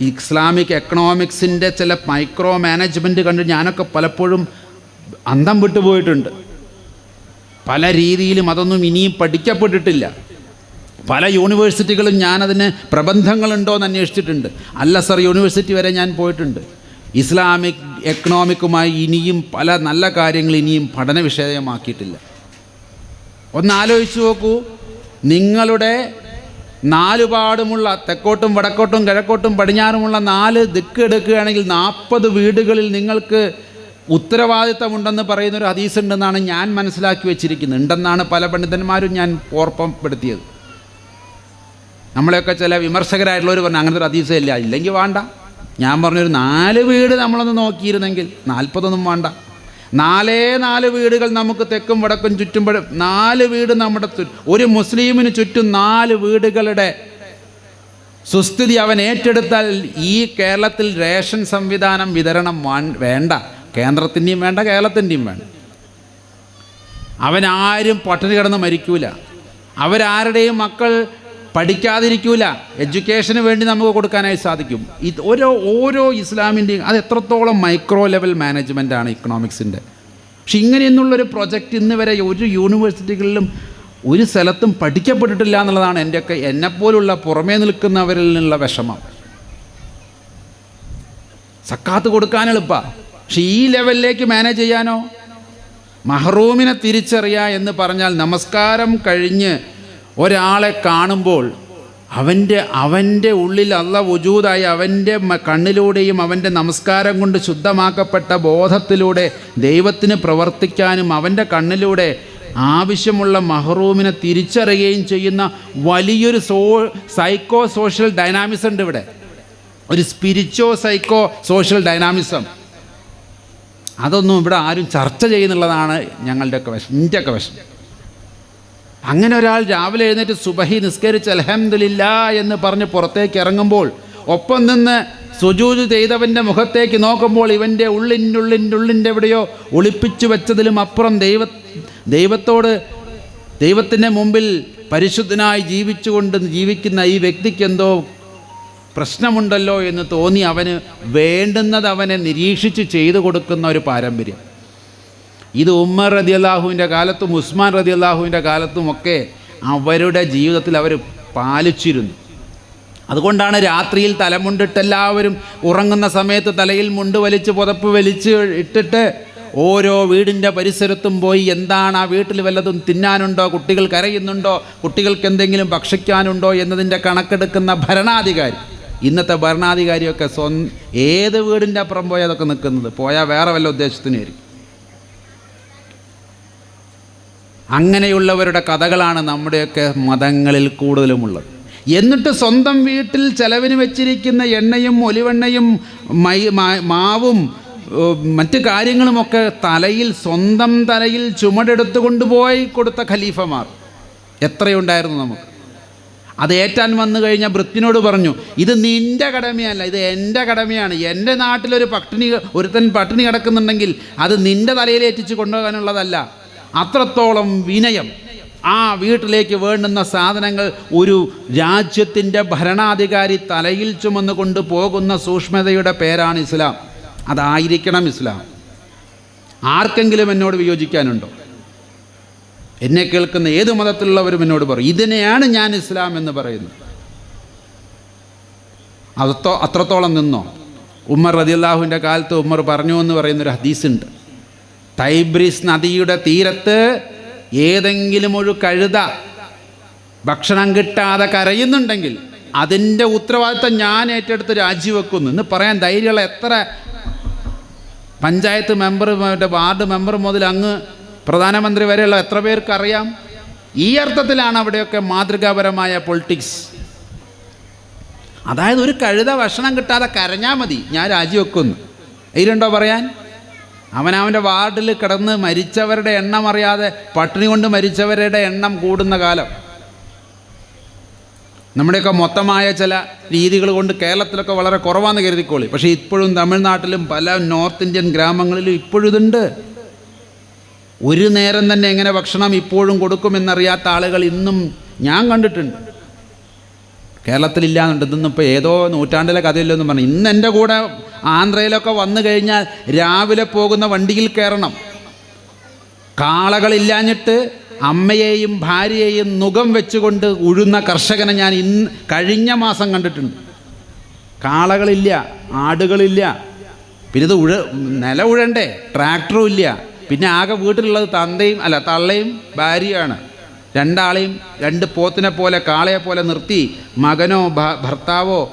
Islamic എക്കണോമിക്സിന്റെ ചില micro management കണ്ട് ഞാനൊക്കെ പലപ്പോഴും അന്തം വിട്ടുപോയിട്ടുണ്ട് പല രീതിയിലും അതൊന്നും ഇനിയും പഠിക്കപ്പെട്ടിട്ടില്ല. പല യൂണിവേഴ്സിറ്റികളും ഞാനതിന് പ്രബന്ധങ്ങളുണ്ടോ എന്ന് അന്വേഷിച്ചിട്ടുണ്ട്. അല്ല സർ യൂണിവേഴ്സിറ്റി വരെ ഞാൻ പോയിട്ടുണ്ട്. ഇസ്ലാമിക് എക്കണോമിക്കുമായി ഇനിയും പല നല്ല കാര്യങ്ങൾ ഇനിയും പഠന വിഷയമാക്കിയിട്ടില്ല ഒന്ന് ആലോചിച്ച് നോക്കൂ. നിങ്ങളുടെ നാലുപാടുമുള്ള തെക്കോട്ടും വടക്കോട്ടും കിഴക്കോട്ടും പടിഞ്ഞാറുമുള്ള നാല് ദിക്ക് എടുക്കുകയാണെങ്കിൽ നാൽപ്പത് വീടുകളിൽ നിങ്ങൾക്ക് ഉത്തരവാദിത്തമുണ്ടെന്ന് പറയുന്ന ഒരു ഹദീസ് ഉണ്ടെന്നാണ് ഞാൻ മനസ്സിലാക്കി വെച്ചിരിക്കുന്നത്. ഉണ്ടെന്നാണ് പല പണ്ഡിതന്മാരും ഞാൻ ഓർമ്മപ്പെടുത്തിയത്. നമ്മളെയൊക്കെ ചില വിമർശകരായിട്ടുള്ളവർ പറഞ്ഞു അങ്ങനത്തെ ഒരു ഹദീസേ ഇല്ല. ഇല്ലെങ്കിൽ വേണ്ട. ഞാൻ പറഞ്ഞൊരു നാല് വീട് നമ്മളൊന്ന് നോക്കിയിരുന്നെങ്കിൽ നാൽപ്പതൊന്നും വേണ്ട. നാലേ നാല് വീടുകൾ നമുക്ക് തെക്കും വടക്കും ചുറ്റുമ്പോഴും നാല് വീട് നമ്മുടെ ഒരു മുസ്ലിമിന് ചുറ്റും നാല് വീടുകളുടെ സുസ്ഥിതി അവൻ ഏറ്റെടുത്താൽ ഈ കേരളത്തിൽ റേഷൻ സംവിധാനം വിതരണം വേണ്ട. കേന്ദ്രത്തിന്റെയും വേണ്ട കേരളത്തിന്റെയും വേണ്ട. അവനാരും പട്ടിണി കിടന്ന് മരിക്കൂല. അവരാരുടെയും മക്കൾ പഠിക്കാതിരിക്കൂല. എഡ്യൂക്കേഷന് വേണ്ടി നമുക്ക് കൊടുക്കാനായി സാധിക്കും. ഇത് ഓരോ ഓരോ ഇസ്ലാമിന്റെയും അത് എത്രത്തോളം മൈക്രോ ലെവൽ മാനേജ്മെന്റ് ആണ് ഇക്കണോമിക്സിന്റെ പക്ഷെ ഇങ്ങനെയെന്നുള്ളൊരു പ്രൊജക്റ്റ് ഇന്ന് വരെ ഒരു യൂണിവേഴ്സിറ്റികളിലും ഒരു സ്ഥലത്തും പഠിക്കപ്പെട്ടിട്ടില്ല എന്നുള്ളതാണ് എന്റെയൊക്കെ എന്നെപ്പോലുള്ള പുറമേ നിൽക്കുന്നവരിൽ നിന്നുള്ള വിഷമം. സക്കാത്ത് കൊടുക്കാൻ എളുപ്പ. പക്ഷെ ഈ ലെവലിലേക്ക് മാനേജ് ചെയ്യാനോ? മഹ്റൂമിനെ തിരിച്ചറിയുക എന്ന് പറഞ്ഞാൽ നമസ്കാരം കഴിഞ്ഞ് ഒരാളെ കാണുമ്പോൾ അവന്റെ അവന്റെ ഉള്ളിൽ അല്ല വജൂതായി അവന്റെ കണ്ണിലൂടെയും അവന്റെ നമസ്കാരം കൊണ്ട് ശുദ്ധമാക്കപ്പെട്ട ബോധത്തിലൂടെ ദൈവത്തിന് പ്രവർത്തിക്കാനും അവന്റെ കണ്ണിലൂടെ ആവശ്യമുള്ള മഹറൂമിനെ തിരിച്ചറിയുകയും ചെയ്യുന്ന വലിയൊരു സോ സൈക്കോ സോഷ്യൽ ഡൈനാമിസം ഉണ്ട് ഇവിടെ. ഒരു സ്പിരിച്വോ സൈക്കോ സോഷ്യൽ ഡൈനാമിസം അതൊന്നും ഇവിടെ ആരും ചർച്ച ചെയ്യുന്നുള്ളതാണ് ഞങ്ങളുടെയൊക്കെ വശം എന്റെയൊക്കെ വശം അങ്ങനെ ഒരാൾ രാവിലെ എഴുന്നേറ്റ് സുബഹി നിസ്കരിച്ച് അലഹമില്ല എന്ന് പറഞ്ഞ് പുറത്തേക്ക് ഇറങ്ങുമ്പോൾ ഒപ്പം നിന്ന് സുജൂത് ചെയ്തവന്റെ മുഖത്തേക്ക് നോക്കുമ്പോൾ ഇവന്റെ ഉള്ളിന്റെ ഉള്ളിന്റെ ഉള്ളിന്റെ എവിടെയോ ഒളിപ്പിച്ചു വെച്ചതിലും അപ്പുറം ദൈവ ദൈവത്തോട് ദൈവത്തിന്റെ മുമ്പിൽ പരിശുദ്ധനായി ജീവിച്ചുകൊണ്ട് ജീവിക്കുന്ന ഈ വ്യക്തിക്ക് എന്തോ പ്രശ്നമുണ്ടല്ലോ എന്ന് തോന്നി അവന് വേണ്ടുന്നത് അവനെ നിരീക്ഷിച്ച് ചെയ്തു കൊടുക്കുന്ന ഒരു പാരമ്പര്യം. ഇത് ഉമ്മർ റതി അള്ളാഹുവിന്റെ കാലത്തും ഉസ്മാൻ റതി അള്ളാഹുവിന്റെ കാലത്തും ഒക്കെ അവരുടെ ജീവിതത്തിൽ അവർ പാലിച്ചിരുന്നു. അതുകൊണ്ടാണ് രാത്രിയിൽ തലമുണ്ടിട്ട് എല്ലാവരും ഉറങ്ങുന്ന സമയത്ത് തലയിൽ മുണ്ട് വലിച്ച് പുതപ്പ് വലിച്ച് ഇട്ടിട്ട് ഓരോ വീടിന്റെ പരിസരത്തും പോയി എന്താണ് ആ വീട്ടിൽ വല്ലതും തിന്നാനുണ്ടോ കുട്ടികൾ കരയുന്നുണ്ടോ കുട്ടികൾക്ക് എന്തെങ്കിലും ഭക്ഷിക്കാനുണ്ടോ എന്നതിന്റെ കണക്കെടുക്കുന്ന ഭരണാധികാരി. ഇന്നത്തെ ഭരണാധികാരിയൊക്കെ സ്വന്തം ഏത് വീടിന്റെ അപ്പുറം പോയാൽ അതൊക്കെ നിൽക്കുന്നത്? പോയാൽ വേറെ വല്ല ഉദ്ദേശത്തിനായിരിക്കും അങ്ങനെയുള്ളവരുടെ കഥകളാണ് നമ്മുടെയൊക്കെ മതങ്ങളിൽ കൂടുതലുമുള്ളത്. എന്നിട്ട് സ്വന്തം വീട്ടിൽ ചെലവിന് വെച്ചിരിക്കുന്ന എണ്ണയും ഒലിവെണ്ണയും മൈ മാവും മറ്റു കാര്യങ്ങളുമൊക്കെ തലയിൽ സ്വന്തം തലയിൽ ചുമടെടുത്ത് കൊണ്ടുപോയി കൊടുത്ത ഖലീഫമാർ. എത്രയുണ്ടായിരുന്നു നമുക്ക്? അത് ഏറ്റാൻ വന്നു കഴിഞ്ഞാൽ ഭൃത്തിനോട് പറഞ്ഞു ഇത് നിന്റെ കടമയല്ല ഇത് എന്റെ കടമയാണ്. എന്റെ നാട്ടിലൊരു പട്ടിണി ഒരുത്തൻ പട്ടിണി കിടക്കുന്നുണ്ടെങ്കിൽ അത് നിന്റെ തലയിൽ ഏറ്റിച്ച് കൊണ്ടുപോകാനുള്ളതല്ല. അത്രത്തോളം വിനയം. ആ വീട്ടിലേക്ക് വേണ്ടുന്ന സാധനങ്ങൾ ഒരു രാജ്യത്തിന്റെ ഭരണാധികാരി തലയിൽ ചുമന്ന് കൊണ്ട് പോകുന്ന സൂക്ഷ്മതയുടെ പേരാണ് ഇസ്ലാം. അതായിരിക്കണം ഇസ്ലാം. ആർക്കെങ്കിലും എന്നോട് വിയോജിക്കാനുണ്ടോ? എന്നെ കേൾക്കുന്ന ഏത് മതത്തിലുള്ളവരും എന്നോട് പറയും ഇതിനെയാണ് ഞാൻ ഇസ്ലാം എന്ന് പറയുന്നത്. അത്രത്തോളം നിന്നോ? ഉമ്മർ റതിയല്ലാഹുവിന്റെ കാലത്ത് ഉമ്മർ പറഞ്ഞു എന്ന് പറയുന്നൊരു ഹദീസുണ്ട്. ടൈബ്രിസ് നദിയുടെ തീരത്ത് ഏതെങ്കിലും ഒരു കഴുത ഭക്ഷണം കിട്ടാതെ കരയുന്നുണ്ടെങ്കിൽ അതിന്റെ ഉത്തരവാദിത്തം ഞാൻ ഏറ്റെടുത്ത് രാജിവെക്കുന്നു. എന്ന് പറയാൻ ധൈര്യമുള്ള എത്ര പഞ്ചായത്ത് മെമ്പർ മറ്റേ വാർഡ് മെമ്പർ മുതൽ അങ്ങ് പ്രധാനമന്ത്രി വരെയുള്ള എത്ര പേർക്ക് അറിയാം? ഈ അർത്ഥത്തിലാണ് അവിടെയൊക്കെ മാതൃകാപരമായ പൊളിറ്റിക്സ്. അതായത് ഒരു കഴുത ഭക്ഷണം കിട്ടാതെ കരഞ്ഞാൽ മതി. ഞാൻ രാജിവെക്കുന്നു. ഇതിലുണ്ടോ പറയാൻ? അവൻ അവന്റെ വാർഡിൽ കിടന്ന് മരിച്ചവരുടെ എണ്ണം അറിയാതെ പട്ടിണി കൊണ്ട് മരിച്ചവരുടെ എണ്ണം കൂടുന്ന കാലം. നമ്മുടെയൊക്കെ മൊത്തമായ ചില രീതികൾ കൊണ്ട് കേരളത്തിലൊക്കെ വളരെ കുറവാന്ന് കരുതിക്കോളി. പക്ഷേ ഇപ്പോഴും തമിഴ്നാട്ടിലും പല നോർത്ത് ഇന്ത്യൻ ഗ്രാമങ്ങളിലും ഇപ്പോഴും ഇതുണ്ട് ഒരു നേരം തന്നെ എങ്ങനെ ഭക്ഷണം ഇപ്പോഴും കൊടുക്കുമെന്നറിയാത്ത ആളുകൾ ഇന്നും ഞാൻ കണ്ടിട്ടുണ്ട്. കേരളത്തിലില്ലാന്നുണ്ട്. ഇതൊന്നും ഇപ്പോൾ ഏതോ നൂറ്റാണ്ടിലെ കഥയില്ലെന്നും പറഞ്ഞു. ഇന്ന് എന്റെ കൂടെ ആന്ധ്രയിലൊക്കെ വന്നു കഴിഞ്ഞാൽ രാവിലെ പോകുന്ന വണ്ടിയിൽ കയറണം. കാളകളില്ലാഞ്ഞിട്ട് അമ്മയെയും ഭാര്യയെയും നുകം വെച്ചുകൊണ്ട് ഉഴുന്ന കർഷകനെ ഞാൻ ഇന്ന് കഴിഞ്ഞ മാസം കണ്ടിട്ടുണ്ട്. കാളകളില്ല ആടുകളില്ല. പിന്നെ ഇത് ഉഴ നില ഉഴണ്ടേ ട്രാക്ടറും ഇല്ല. പിന്നെ ആകെ വീട്ടിലുള്ളത് തന്തയും അല്ല തള്ളയും ഭാര്യയാണ് രണ്ടാളെയും രണ്ട് പോത്തിനെ പോലെ കാളയെ പോലെ നിർത്തി മകനോ ഭർത്താവോ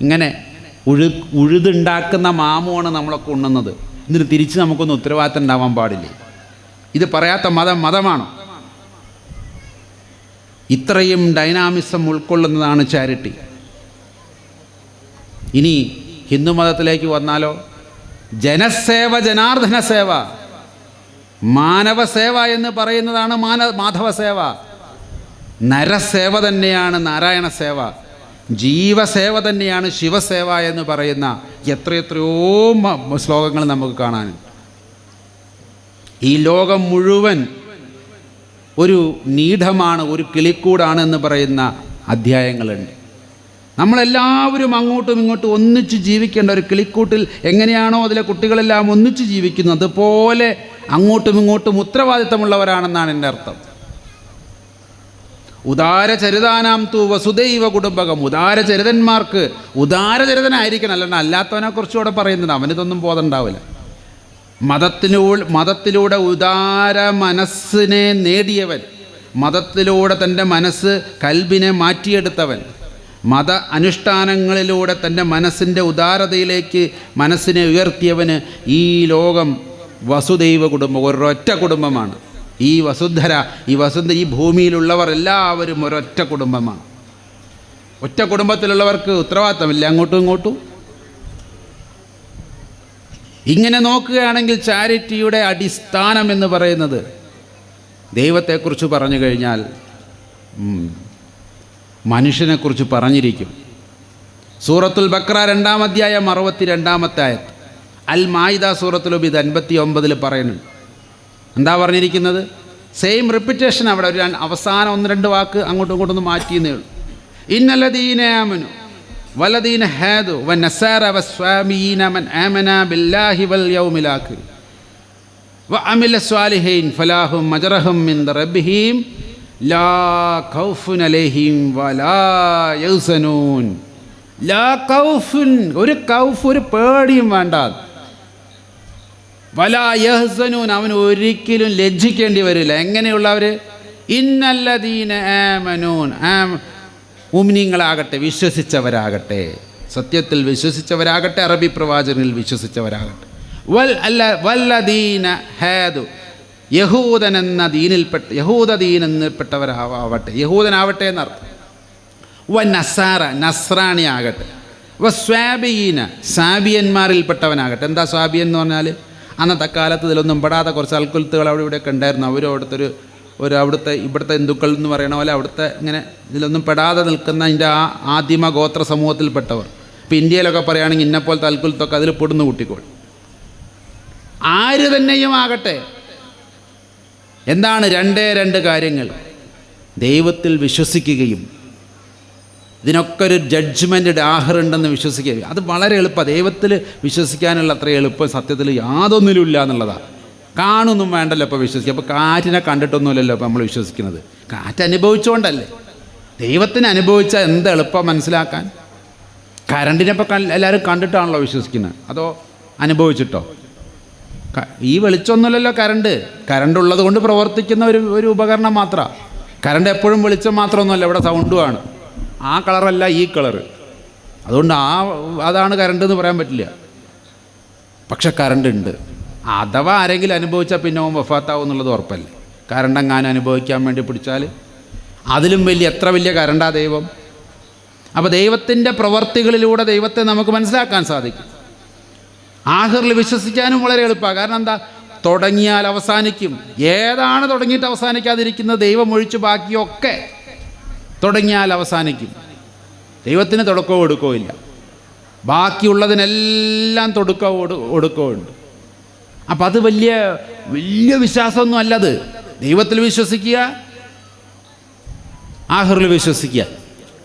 ഇങ്ങനെ ഉഴു ഉഴുതുണ്ടാക്കുന്ന മാമുമാണ് നമ്മളൊക്കെ ഉണ്ണുന്നത്. എന്നിട്ട് തിരിച്ച് നമുക്കൊന്നും ഉത്തരവാദിത്തം ഉണ്ടാവാൻ പാടില്ല. ഇത് പറയാത്ത മതം മതമാണോ. ഇത്രയും ഡൈനാമിസം ഉൾക്കൊള്ളുന്നതാണ് ചാരിറ്റി. ഇനി ഹിന്ദു മതത്തിലേക്ക് വന്നാലോ? ജനസേവ ജനാർദ്ദന സേവ. മാനവ സേവ എന്ന് പറയുന്നതാണ് മാന മാധവ സേവ നരസേവ തന്നെയാണ് നാരായണ സേവ ജീവസേവ തന്നെയാണ് ശിവസേവ എന്ന് പറയുന്ന എത്രയെത്രയോ ശ്ലോകങ്ങൾ നമുക്ക് കാണാൻ. ഈ ലോകം മുഴുവൻ ഒരു നീഢമാണ് ഒരു കിളിക്കൂടാണ് എന്ന് പറയുന്ന അധ്യായങ്ങളുണ്ട്. നമ്മളെല്ലാവരും അങ്ങോട്ടും ഇങ്ങോട്ടും ഒന്നിച്ച് ജീവിക്കേണ്ട ഒരു കിളിക്കൂട്ടിൽ എങ്ങനെയാണോ അതിലെ കുട്ടികളെല്ലാം ഒന്നിച്ച് ജീവിക്കുന്നത് അതുപോലെ അങ്ങോട്ടും ഇങ്ങോട്ടും ഉത്തരവാദിത്തമുള്ളവരാണെന്നാണ് എന്റെ അർത്ഥം. ഉദാരചരിതാനാം തൂ വസുദൈവ കുടുംബകം. ഉദാരചരിതന്മാർക്ക് ഉദാരചരിതനായിരിക്കണം. അല്ലാണ്ട് അല്ലാത്തവനെ കുറിച്ചുകൂടെ പറയുന്നത് അവനിതൊന്നും ഇതൊന്നും ഉണ്ടാവില്ല മതത്തിലൂടെ മതത്തിലൂടെ ഉദാര മനസ്സിനെ നേടിയവൻ. മതത്തിലൂടെ തന്റെ മനസ്സ് കൽബിനെ മാറ്റിയെടുത്തവൻ. മത അനുഷ്ഠാനങ്ങളിലൂടെ തന്റെ മനസ്സിന്റെ ഉദാരതയിലേക്ക് മനസ്സിനെ ഉയർത്തിയവന് ഈ ലോകം വസുദൈവ കുടുംബം ഒരൊറ്റ കുടുംബമാണ്. ഈ വസുന്ധര ഈ വസുന്ധ ഈ ഭൂമിയിലുള്ളവർ എല്ലാവരും ഒരൊറ്റ കുടുംബമാണ്. ഒറ്റ കുടുംബത്തിലുള്ളവർക്ക് ഉത്തരവാദിത്തമില്ല. അങ്ങോട്ടും ഇങ്ങോട്ടും. ഇങ്ങനെ നോക്കുകയാണെങ്കിൽ ചാരിറ്റിയുടെ അടിസ്ഥാനം എന്ന് പറയുന്നത് ദൈവത്തെക്കുറിച്ച് പറഞ്ഞു കഴിഞ്ഞാൽ മനുഷ്യനെക്കുറിച്ച് പറഞ്ഞിരിക്കും. സൂറത്തുൽ ബക്ര രണ്ടാം അധ്യായം അറുപത്തി രണ്ടാമത്തെ അൽ മായിദ സൂറത്തുൽ ഇത് അൻപത്തി ഒമ്പതിൽ പറയുന്നുണ്ട്. എന്താ പറഞ്ഞിരിക്കുന്നത്? സെയിം റിപ്പിറ്റേഷൻ അവിടെ ഒരു അവസാനം ഒന്ന് രണ്ട് വാക്ക് അങ്ങോട്ടും ഇങ്ങോട്ടും ഒന്ന് മാറ്റിയെന്നേ ഉള്ളൂ. ഇന്നലദീനാമനു വലദീന ഹാദു വ മൻ ആമന ബില്ലാഹി വൽ യൗമിലാഖിർ വ അമില സ്വാലിഹീൻ ഫലാഹും മജറഹും മിൻ റബ്ബിഹിം ലാ ലാ ഒരു കൗഫ് ഒരു പേടിയും വേണ്ട. വലാ യഹ്സനൂൻ അവൻ ഒരിക്കലും ലജ്ജിക്കേണ്ടി വരില്ല. എങ്ങനെയുള്ളവർ ഇന്നല്ലദീന ആമനൂൻ. വിശ്വസിച്ചവരാകട്ടെ. സത്യത്തിൽ വിശ്വസിച്ചവരാകട്ടെ അറബി പ്രവാചകനിൽ വിശ്വസിച്ചവരാകട്ടെ. വൽ അല്ല വല്ലദീന ഹാദു. യഹൂദൻ എന്ന ദീനിൽപ്പെട്ട യഹൂദ ദീൻ എന്നിൽപ്പെട്ടവരാവട്ടെ യഹൂദനാവട്ടെ എന്നർത്ഥം. വ നസാറ നസ്രാണി ആകട്ടെ വ സ്വാബീന സാബിയന്മാരിൽപ്പെട്ടവനാകട്ടെ. എന്താ സ്വാബിയൻ എന്ന് പറഞ്ഞാൽ അന്നത്തെ കാലത്ത് ഇതിലൊന്നും പെടാത്ത കുറച്ച് അൽക്കുലത്തുകൾ അവിടെ ഇവിടെയൊക്കെ ഉണ്ടായിരുന്നു. അവരും അവിടുത്തെ ഒരു ഒരു അവിടുത്തെ ഇവിടുത്തെ ഹിന്ദുക്കൾ എന്ന് പറയണ പോലെ അവിടുത്തെ ഇങ്ങനെ ഇതിലൊന്നും പെടാതെ നിൽക്കുന്ന അതിന്റെ ആ ആദിമ ഗോത്ര സമൂഹത്തിൽപ്പെട്ടവർ. ഇപ്പോൾ ഇന്ത്യയിലൊക്കെ പറയുകയാണെങ്കിൽ ഇന്നപ്പോലത്തെ അൽക്കുലത്തൊക്കെ അതിൽ പെടുന്ന കുട്ടിക്കോൾ ആര് തന്നെയും ആകട്ടെ. എന്താണ് രണ്ടേ രണ്ട് കാര്യങ്ങൾ? ദൈവത്തിൽ വിശ്വസിക്കുകയും ഇതിനൊക്കെ ഒരു ജഡ്ജ്മെന്റ് ഡാഹറുണ്ടെന്ന് വിശ്വസിക്കുകയും അത് വളരെ എളുപ്പമാണ് ദൈവത്തിൽ വിശ്വസിക്കാനുള്ള അത്ര എളുപ്പം സത്യത്തിൽ യാതൊന്നിലുമില്ല എന്നുള്ളതാണ് കാണൊന്നും വേണ്ടല്ലോ ഇപ്പോൾ വിശ്വസിക്കുക. അപ്പോൾ കാറ്റിനെ കണ്ടിട്ടൊന്നുമില്ലല്ലോ ഇപ്പോൾ നമ്മൾ വിശ്വസിക്കുന്നത്. കാറ്റ് അനുഭവിച്ചുകൊണ്ടല്ലേ ദൈവത്തിന് അനുഭവിച്ചാൽ എന്ത് എളുപ്പം മനസ്സിലാക്കാൻ? കറണ്ടിനെ ഇപ്പോൾ എല്ലാവരും കണ്ടിട്ടാണല്ലോ വിശ്വസിക്കുന്നത്. അതോ അനുഭവിച്ചിട്ടോ? ഈ വെളിച്ചമൊന്നുമല്ലല്ലോ കറണ്ട് കറണ്ട് ഉള്ളത് കൊണ്ട് പ്രവർത്തിക്കുന്ന ഒരു ഒരു ഉപകരണം മാത്രമാണ് കറണ്ട് എപ്പോഴും വെളിച്ചം മാത്രമൊന്നുമല്ല ഇവിടെ സൗണ്ടുമാണ് ആ കളറല്ല ഈ കളറ്. അതുകൊണ്ട് ആ അതാണ് കറണ്ട് എന്ന് പറയാൻ പറ്റില്ല. പക്ഷെ കറണ്ട് ഉണ്ട്. അഥവാ ആരെങ്കിലും അനുഭവിച്ചാൽ പിന്നെ അവൻ വഫാത്താവും എന്നുള്ളത് ഉറപ്പല്ലേ? കറണ്ട് അനുഭവിക്കാൻ വേണ്ടി പിടിച്ചാൽ അതിലും വലിയ എത്ര വലിയ കറണ്ടാ ദൈവം? അപ്പോൾ ദൈവത്തിന്റെ പ്രവർത്തികളിലൂടെ ദൈവത്തെ നമുക്ക് മനസ്സിലാക്കാൻ സാധിക്കും. ആഹിറിൽ വിശ്വസിക്കാനും വളരെ എളുപ്പമാണ്. കാരണം എന്താ? തുടങ്ങിയാൽ അവസാനിക്കും. ഏതാണ് തുടങ്ങിയിട്ട് അവസാനിക്കാതിരിക്കുന്നത്? ദൈവം ഒഴിച്ച് ബാക്കിയൊക്കെ തുടങ്ങിയാൽ അവസാനിക്കും. ദൈവത്തിന് തുടക്കവും ഒടുക്കവും ഇല്ല. ബാക്കിയുള്ളതിനെല്ലാം തുടക്കവും ഒടു ഒടുക്കവും ഉണ്ട്. അപ്പം അത് വലിയ വലിയ വിശ്വാസമൊന്നും അല്ലത്. ദൈവത്തിൽ വിശ്വസിക്കുക ആഹുറിൽ വിശ്വസിക്കുക.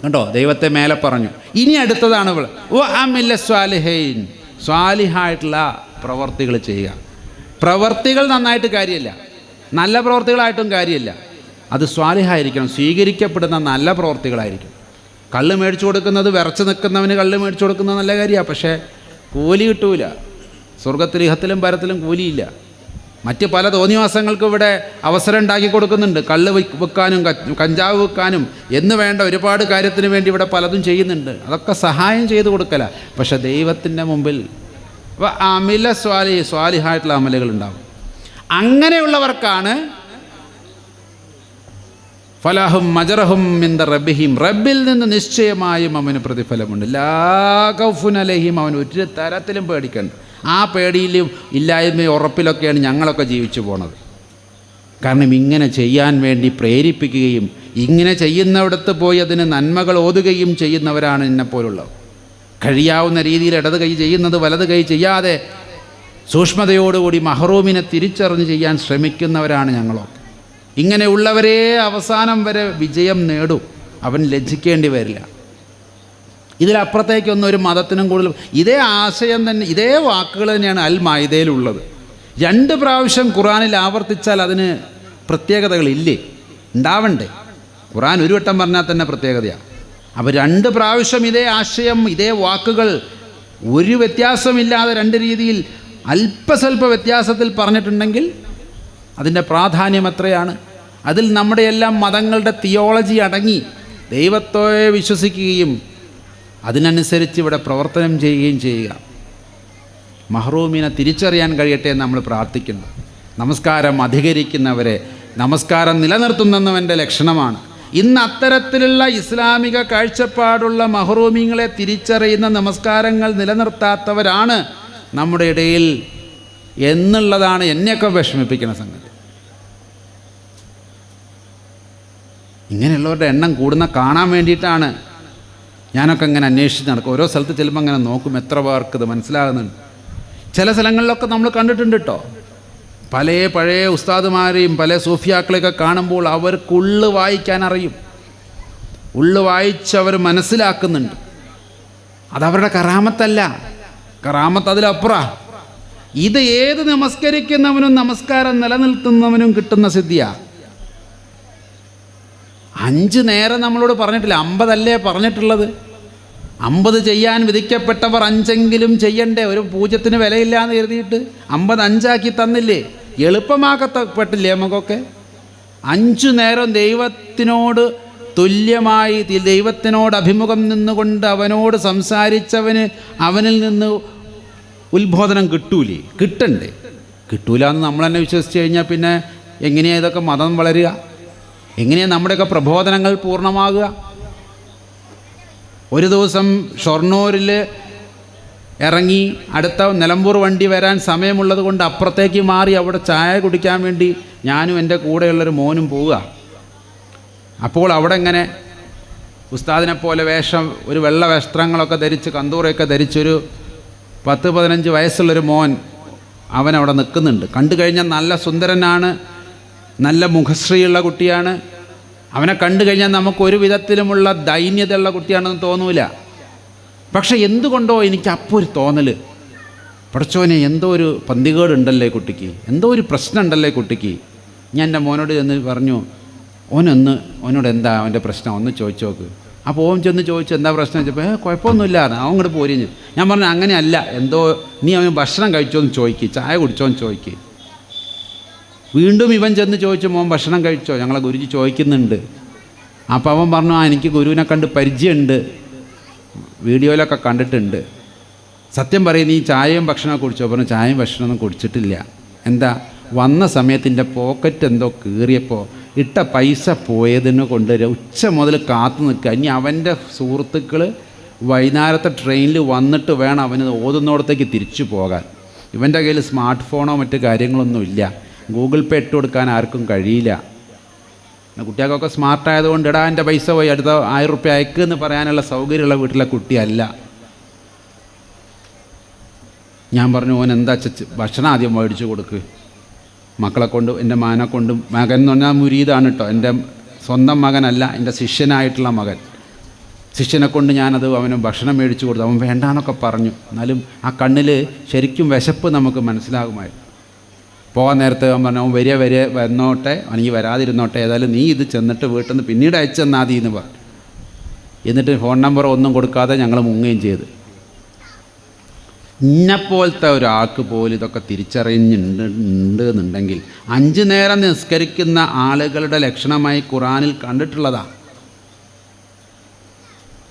കണ്ടോ? ദൈവത്തെ മേലെ പറഞ്ഞു. ഇനി അടുത്തതാണ് ഇവൾ ഓ അമില്ല സ്വാലിഹൈൻ. സ്വാലിഹായിട്ടുള്ള പ്രവർത്തികൾ ചെയ്യുക. പ്രവർത്തികൾ നന്നായിട്ട് കാര്യമില്ല. നല്ല പ്രവർത്തികളായിട്ടും കാര്യമില്ല. അത് സ്വാലിഹായിരിക്കണം. സ്വീകരിക്കപ്പെടുന്ന നല്ല പ്രവർത്തികളായിരിക്കും. കള്ള് മേടിച്ചു കൊടുക്കുന്നത് വിറച്ച് നിൽക്കുന്നവന് കള്ള് മേടിച്ചു കൊടുക്കുന്നത് നല്ല കാര്യമാണ്. പക്ഷേ കൂലി കിട്ടൂല. സ്വർഗത്തിൽ ഇഹത്തിലും പരത്തിലും കൂലിയില്ല. മറ്റ് പല തോന്നിവാസങ്ങൾക്കും ഇവിടെ അവസരം ഉണ്ടാക്കി കൊടുക്കുന്നുണ്ട്. കള്ള് വിൽക്കാനും കഞ്ചാവ് വിൽക്കാനും എന്ന് വേണ്ട ഒരുപാട് കാര്യത്തിന് വേണ്ടി ഇവിടെ പലതും ചെയ്യുന്നുണ്ട്. അതൊക്കെ സഹായം ചെയ്തു കൊടുക്കല. പക്ഷേ ദൈവത്തിന്റെ മുമ്പിൽ അപ്പോൾ അമില സ്വാലി സ്വാലിഹായിട്ടുള്ള അമലുകൾ ഉണ്ടാവും. അങ്ങനെയുള്ളവർക്കാണ് ഫലഹും മജറഹും മിന്ദ റബ്ബിഹിം. റബ്ബിൽ നിന്ന് നിശ്ചയമായും അവന് പ്രതിഫലമുണ്ട്. ലാഖഫുൻ അലഹിം അവൻ ഒരു തരത്തിലും പേടിക്കണ്ട. ആ പേടിയിലും ഇല്ലായ്മ ഉറപ്പിലൊക്കെയാണ് ഞങ്ങളൊക്കെ ജീവിച്ചു പോണത്. കാരണം ഇങ്ങനെ ചെയ്യാൻ വേണ്ടി പ്രേരിപ്പിക്കുകയും ഇങ്ങനെ ചെയ്യുന്നിടത്ത് പോയി അതിന് നന്മകൾ ഓതുകയും ചെയ്യുന്നവരാണ് എന്നെപ്പോലുള്ളവർ. കഴിയാവുന്ന രീതിയിൽ ഇടത് കൈ ചെയ്യുന്നത് വലത് കൈ ചെയ്യാതെ സൂക്ഷ്മതയോടുകൂടി മഹറൂമിനെ തിരിച്ചറിഞ്ഞ് ചെയ്യാൻ ശ്രമിക്കുന്നവരാണ് ഞങ്ങളൊക്കെ. ഇങ്ങനെയുള്ളവരെ അവസാനം വരെ വിജയം നേടും. അവൻ ലജ്ജിക്കേണ്ടി വരില്ല. ഇതിലപ്പുറത്തേക്കൊന്നും ഒരു മതത്തിനും കൂടുതൽ ഇതേ ആശയം തന്നെ ഇതേ വാക്കുകൾ തന്നെയാണ് അൽ മായിദയിലുള്ളത് രണ്ട് പ്രാവശ്യം ഖുറാനിൽ ആവർത്തിച്ചാൽ അതിന് പ്രത്യേകതകളില്ലേ? ഉണ്ടാവണ്ടേ. ഖുറാൻ ഒരു വട്ടം പറഞ്ഞാൽ തന്നെ പ്രത്യേകതയാണ് അപ്പോൾ രണ്ട് പ്രാവശ്യം ഇതേ ആശയം ഇതേ വാക്കുകൾ ഒരു വ്യത്യാസമില്ലാതെ രണ്ട് രീതിയിൽ അല്പസ്വല്പ വ്യത്യാസത്തിൽ പറഞ്ഞിട്ടുണ്ടെങ്കിൽ അതിന്റെ പ്രാധാന്യം എത്രയാണ്? അതിൽ നമ്മുടെ എല്ലാം മതങ്ങളുടെ തിയോളജി അടങ്ങി ദൈവത്തെ വിശ്വസിക്കുകയും അതിനനുസരിച്ച് ഇവിടെ പ്രവർത്തനം ചെയ്യുകയും ചെയ്യുക. മഹ്റൂമിനെ തിരിച്ചറിയാൻ കഴിയട്ടെ നമ്മൾ പ്രാർത്ഥിക്കുന്നു. നമസ്കാരം അധികരിക്കുന്നവരെ നമസ്കാരം നിലനിർത്തുന്നവന്റെ ലക്ഷണമാണ്. ഇന്ന് അത്തരത്തിലുള്ള ഇസ്ലാമിക കാഴ്ചപ്പാടുള്ള മഹ്റൂമിങ്ങളെ തിരിച്ചറിയുന്ന നമസ്കാരങ്ങൾ നിലനിർത്താത്തവരാണ് നമ്മുടെ ഇടയിൽ എന്നുള്ളതാണ് എന്നെയൊക്കെ വിഷമിപ്പിക്കുന്ന സംഗതി. ഇങ്ങനെയുള്ളവരുടെ എണ്ണം കൂടുന്ന കാണാൻ വേണ്ടിയിട്ടാണ് ഞാനൊക്കെ ഇങ്ങനെ അന്വേഷിച്ച് നടക്കും. ഓരോ സ്ഥലത്ത് ചെല്ലുമ്പോൾ അങ്ങനെ നോക്കും എത്ര പേർക്ക് ഇത് മനസ്സിലാകുന്നുണ്ട്. ചില സ്ഥലങ്ങളിലൊക്കെ നമ്മൾ കണ്ടിട്ടുണ്ട് കേട്ടോ പല പഴയ ഉസ്താദുമാരെയും പല സൂഫിയാക്കളെയൊക്കെ കാണുമ്പോൾ അവർക്ക് ഉള്ളു വായിക്കാൻ അറിയും. ഉള്ളു വായിച്ച് അവർ മനസ്സിലാക്കുന്നുണ്ട്. അതവരുടെ കറാമത്തല്ല. കറാമത്ത് അതിലപ്പുറ. ഇത് ഏത് നമസ്കരിക്കുന്നവനും നമസ്കാരം നിലനിർത്തുന്നവനും കിട്ടുന്ന സിദ്ധിയാ. അഞ്ച് നേരം നമ്മളോട് പറഞ്ഞിട്ടില്ല. അമ്പതല്ലേ പറഞ്ഞിട്ടുള്ളത്? അമ്പത് ചെയ്യാൻ വിധിക്കപ്പെട്ടവർ അഞ്ചെങ്കിലും ചെയ്യണ്ടേ? ഒരു പൂജ്യത്തിന് വിലയില്ലാന്ന് കരുതിയിട്ട് അമ്പത് അഞ്ചാക്കി തന്നില്ലേ? എളുപ്പമാക്കപ്പെട്ടില്ലേ നമുക്കൊക്കെ? അഞ്ചു നേരം ദൈവത്തിനോട് തുല്യമായി ദൈവത്തിനോട് അഭിമുഖം നിന്നുകൊണ്ട് അവനോട് സംസാരിച്ചവന് അവനിൽ നിന്ന് ഉത്ബോധനം കിട്ടൂലേ? കിട്ടണ്ടേ? കിട്ടൂല എന്ന് നമ്മൾ തന്നെ വിശ്വസിച്ച് കഴിഞ്ഞാൽ പിന്നെ എങ്ങനെയാണ് ഇതൊക്കെ മതം വളരുക? എങ്ങനെയാണ് നമ്മുടെയൊക്കെ പ്രബോധനങ്ങൾ പൂർണമാകുക? ഒരു ദിവസം ഷൊർണൂരിൽ ഇറങ്ങി അടുത്ത നിലമ്പൂർ വണ്ടി വരാൻ സമയമുള്ളത് കൊണ്ട് അപ്പുറത്തേക്ക് മാറി അവിടെ ചായ കുടിക്കാൻ വേണ്ടി ഞാനും എന്റെ കൂടെയുള്ളൊരു മോനും പോവുക. അപ്പോൾ അവിടെ ഇങ്ങനെ ഉസ്താദിനെ പോലെ വേഷം ഒരു വെള്ള വസ്ത്രങ്ങളൊക്കെ ധരിച്ച് കന്തൂറയൊക്കെ ധരിച്ചൊരു പത്ത് പതിനഞ്ച് വയസ്സുള്ളൊരു മോൻ അവൻ അവിടെ നിൽക്കുന്നുണ്ട്. കണ്ടു കഴിഞ്ഞാൽ നല്ല സുന്ദരനാണ് നല്ല മുഖശ്രീയുള്ള കുട്ടിയാണ്. അവനെ കണ്ടു കഴിഞ്ഞാൽ നമുക്ക് ഒരു വിധത്തിലുമുള്ള ദൈന്യതയുള്ള കുട്ടിയാണെന്ന് തോന്നൂല. പക്ഷെ എന്തുകൊണ്ടോ എനിക്ക് അപ്പോൾ ഒരു തോന്നൽ പഠിച്ചോനെ എന്തോ ഒരു പന്തികേടുണ്ടല്ലേ കുട്ടിക്ക്? എന്തോ ഒരു പ്രശ്നം ഉണ്ടല്ലേ കുട്ടിക്ക്? ഞാൻ എന്റെ മോനോട് ചെന്ന് പറഞ്ഞു ഓനൊന്ന് ഓനോട് എന്താ അവന്റെ പ്രശ്നം? ഒന്ന് ചോദിച്ചു നോക്ക്. അപ്പോൾ ഓൻ ചെന്ന് ചോദിച്ചു എന്താ പ്രശ്നം? വെച്ചപ്പോൾ ഏ കുഴപ്പമൊന്നുമില്ല. അവൻ ഇങ്ങോട്ട് പോരിഞ്ഞ് ഞാൻ പറഞ്ഞു അങ്ങനെയല്ല. എന്തോ നീ അവൻ ഭക്ഷണം കഴിച്ചോന്ന് ചോദിക്കുക ചായ കുടിച്ചോന്ന് ചോദിക്ക്. വീണ്ടും ഇവൻ ചെന്ന് ചോദിച്ചു മോൻ ഭക്ഷണം കഴിച്ചോ? ഞങ്ങളെ ഗുരുജി ചോദിക്കുന്നുണ്ട്. അപ്പോൾ അവൻ പറഞ്ഞു ആ എനിക്ക് ഗുരുവിനെ കണ്ട് പരിചയമുണ്ട്. വീഡിയോയിലൊക്കെ കണ്ടിട്ടുണ്ട്. സത്യം പറയും നീ ചായയും ഭക്ഷണമൊക്കെ കുടിച്ചോ? പറഞ്ഞു ചായയും ഭക്ഷണമൊന്നും കുടിച്ചിട്ടില്ല. എന്താ? വന്ന സമയത്തിന്റെ പോക്കറ്റ് എന്തോ കീറിയപ്പോൾ ഇട്ട പൈസ പോയതിനെ കൊണ്ട് ഉച്ച മുതൽ കാത്തു നിൽക്കുക. ഇനി അവന്റെ സുഹൃത്തുക്കൾ വൈകുന്നേരത്തെ ട്രെയിനിൽ വന്നിട്ട് വേണം അവന് ഓതുന്നിടത്തേക്ക് തിരിച്ചു പോകാൻ. ഇവന്റെ കയ്യിൽ സ്മാർട്ട് ഫോണോ മറ്റു കാര്യങ്ങളൊന്നും ഇല്ല. ഗൂഗിൾ പേ ഇട്ട് കൊടുക്കാൻ ആർക്കും കഴിയില്ല. കുട്ടികൾക്കൊക്കെ സ്മാർട്ടായതുകൊണ്ട് ഇടാ എന്റെ പൈസ പോയി അടുത്ത ആയിരം റുപ്യ അയക്ക് എന്ന് പറയാനുള്ള സൗകര്യമുള്ള വീട്ടിലെ കുട്ടിയല്ല ഞാൻ പറഞ്ഞു ഓൻ എന്താ ചച്ച് ഭക്ഷണം ആദ്യം മേടിച്ചു കൊടുക്ക്. മക്കളെ കൊണ്ട് എന്റെ മകനെ കൊണ്ട് മകൻ എന്ന് പറഞ്ഞാൽ മുരീതാണ് കേട്ടോ എന്റെ സ്വന്തം മകനല്ല എന്റെ ശിഷ്യനായിട്ടുള്ള മകൻ. ശിഷ്യനെ കൊണ്ട് ഞാനത് അവന് ഭക്ഷണം മേടിച്ചു കൊടുത്തു. അവൻ വേണ്ടാന്നൊക്കെ പറഞ്ഞു. എന്നാലും ആ കണ്ണിൽ ശരിക്കും വിശപ്പ് നമുക്ക് മനസ്സിലാകുമായിരുന്നു. പോകാൻ നേരത്തെ അവൻ പറഞ്ഞു വരിക വരിക വന്നോട്ടെ അല്ലെങ്കിൽ വരാതിരുന്നോട്ടെ ഏതായാലും നീ ഇത് ചെന്നിട്ട് വീട്ടിൽ നിന്ന് പിന്നീട് അയച്ചു തന്നാൽ മതി എന്ന് പറഞ്ഞു. എന്നിട്ട് ഫോൺ നമ്പർ ഒന്നും കൊടുക്കാതെ ഞങ്ങൾ മുങ്ങുകയും ചെയ്ത്. ഇന്നെപ്പോലത്തെ ഒരാൾക്ക് പോലും ഇതൊക്കെ തിരിച്ചറിഞ്ഞുണ്ട് ഉണ്ട് എന്നുണ്ടെങ്കിൽ അഞ്ച് നേരം നിസ്കരിക്കുന്ന ആളുകളുടെ ലക്ഷണമായി ഖുറാനിൽ കണ്ടിട്ടുള്ളതാണ്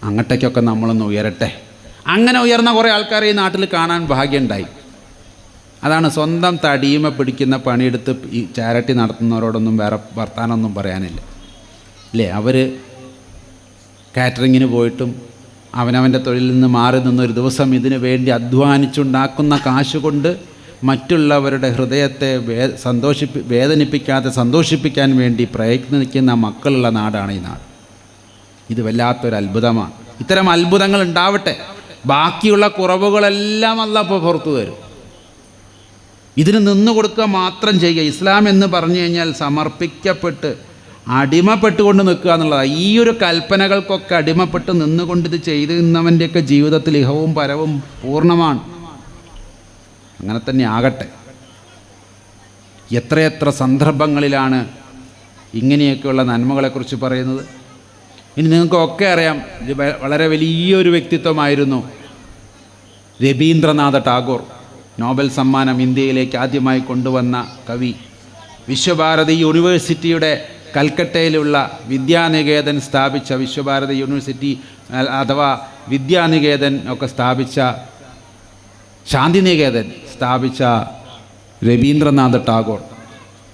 അങ്ങോട്ടേക്കൊക്കെ നമ്മളൊന്ന് ഉയരട്ടെ. അങ്ങനെ ഉയർന്ന കുറേ ആൾക്കാരെ ഈ നാട്ടിൽ കാണാൻ ഭാഗ്യമുണ്ടായി. അതാണ് സ്വന്തം തടിയുമ പിടിക്കുന്ന പണിയെടുത്ത് ഈ ചാരിറ്റി നടത്തുന്നവരോടൊന്നും വേറെ വർത്താനമൊന്നും പറയാനില്ല. അല്ലേ അവർ കാറ്ററിങ്ങിന് പോയിട്ടും അവനവന്റെ തൊഴിലിൽ നിന്ന് മാറി നിന്നൊരു ദിവസം ഇതിനു വേണ്ടി അധ്വാനിച്ചുണ്ടാക്കുന്ന കാശ് കൊണ്ട് മറ്റുള്ളവരുടെ ഹൃദയത്തെ വേ സന്തോഷിപ്പി വേദനിപ്പിക്കാതെ സന്തോഷിപ്പിക്കാൻ വേണ്ടി പ്രയത്നിക്കുന്ന മക്കളുള്ള നാടാണ് ഈ നാട്. ഇത് വല്ലാത്തൊരു അത്ഭുതമാണ്. ഇത്തരം അത്ഭുതങ്ങൾ ഉണ്ടാവട്ടെ. ബാക്കിയുള്ള കുറവുകളെല്ലാം അല്ല അപ്പോൾ പുറത്തു വരും ഇതിന് നിന്ന് കൊടുക്കുക മാത്രം ചെയ്യുക. ഇസ്ലാം എന്ന് പറഞ്ഞു കഴിഞ്ഞാൽ സമർപ്പിക്കപ്പെട്ട് അടിമപ്പെട്ടുകൊണ്ട് നിൽക്കുക എന്നുള്ളതാണ്. ഈ ഒരു കൽപ്പനകൾക്കൊക്കെ അടിമപ്പെട്ട് നിന്നുകൊണ്ട് ഇത് ചെയ്തിരുന്നവന്റെയൊക്കെ ജീവിതത്തിൽ ഇഹവും പരവും പൂർണമാണ്. അങ്ങനെ തന്നെ ആകട്ടെ. എത്രയെത്ര സന്ദർഭങ്ങളിലാണ് ഇങ്ങനെയൊക്കെയുള്ള നന്മകളെക്കുറിച്ച് പറയുന്നത്. ഇനി നിങ്ങൾക്കൊക്കെ അറിയാം ഇത് വളരെ വലിയൊരു വ്യക്തിത്വമായിരുന്നു രവീന്ദ്രനാഥ ടാഗോർ. നോബൽ സമ്മാനം ഇന്ത്യയിലേക്ക് ആദ്യമായി കൊണ്ടുവന്ന കവി. വിശ്വഭാരതി യൂണിവേഴ്സിറ്റിയുടെ കൽക്കട്ടയിലുള്ള വിദ്യാനികേതൻ സ്ഥാപിച്ച വിശ്വഭാരതി യൂണിവേഴ്സിറ്റി അഥവാ വിദ്യാനികേതൻ ഒക്കെ സ്ഥാപിച്ച ശാന്തിനികേതൻ സ്ഥാപിച്ച രവീന്ദ്രനാഥ് ടാഗോർ.